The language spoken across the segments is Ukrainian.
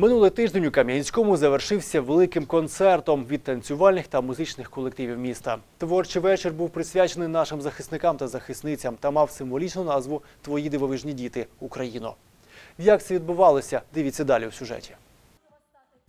Минулий тиждень у Кам'янському завершився великим концертом від танцювальних та музичних колективів міста. Творчий вечір був присвячений нашим захисникам та захисницям та мав символічну назву Твої дивовижні діти Україно. Як це відбувалося? Дивіться далі у сюжеті.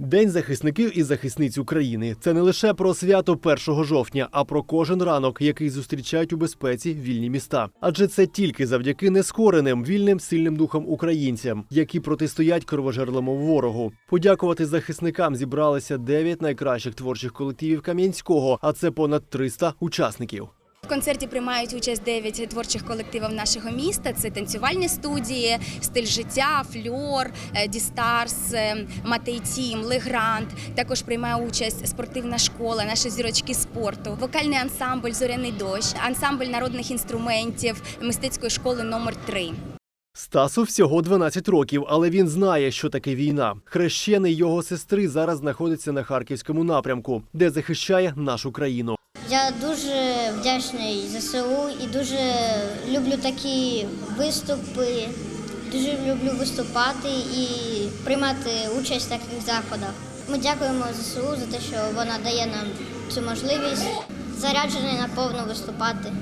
День захисників і захисниць України це не лише про свято 1 жовтня, а про кожен ранок, який зустрічають у безпеці вільні міста. Адже це тільки завдяки нескореним, вільним, сильним духом українцям, які протистоять кровожерливому ворогу. Подякувати захисникам зібралися 9 найкращих творчих колективів Кам'янського, а це понад 300 учасників. Концерті приймають участь 9 творчих колективів нашого міста. Це танцювальні студії, стиль життя, фльор, е, Дістарс, е, Матей Тім, Легрант. Також приймає участь спортивна школа, наші зірочки спорту, вокальний ансамбль Зоряний дощ, ансамбль народних інструментів мистецької школи номер 3 Стасу всього 12 років, але він знає, що таке війна. Хрещений його сестри зараз знаходиться на харківському напрямку, де захищає нашу країну. Я дуже вдячний ЗСУ і дуже люблю такі виступи. Дуже люблю виступати і приймати участь в таких заходах. Ми дякуємо ЗСУ за те, що вона дає нам цю можливість заряджений наповну виступати.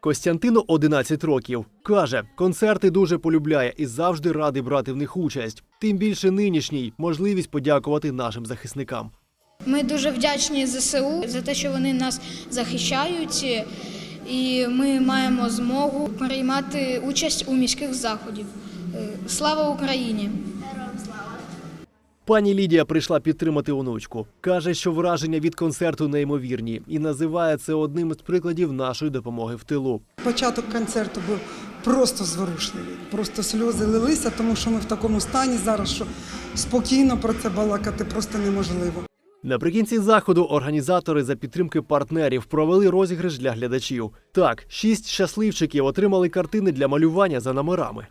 Костянтину 11 років. Каже, концерти дуже полюбляє і завжди радий брати в них участь. Тим більше нинішній можливість подякувати нашим захисникам. Ми дуже вдячні ЗСУ за те, що вони нас захищають, і ми маємо змогу приймати участь у міських заходів. Е, Слава Україні! Пані Лідія прийшла підтримати онучку. Каже, що враження від концерту неймовірні і називає це одним із прикладів нашої допомоги в тилу. Початок концерту був просто зворушливий. Просто сльози лилися, тому що ми в такому стані зараз, що спокійно про це балакати просто неможливо. Наприкінці заходу організатори за підтримки партнерів провели розіграш для глядачів. Так, шість щасливчиків отримали картини для малювання за номерами.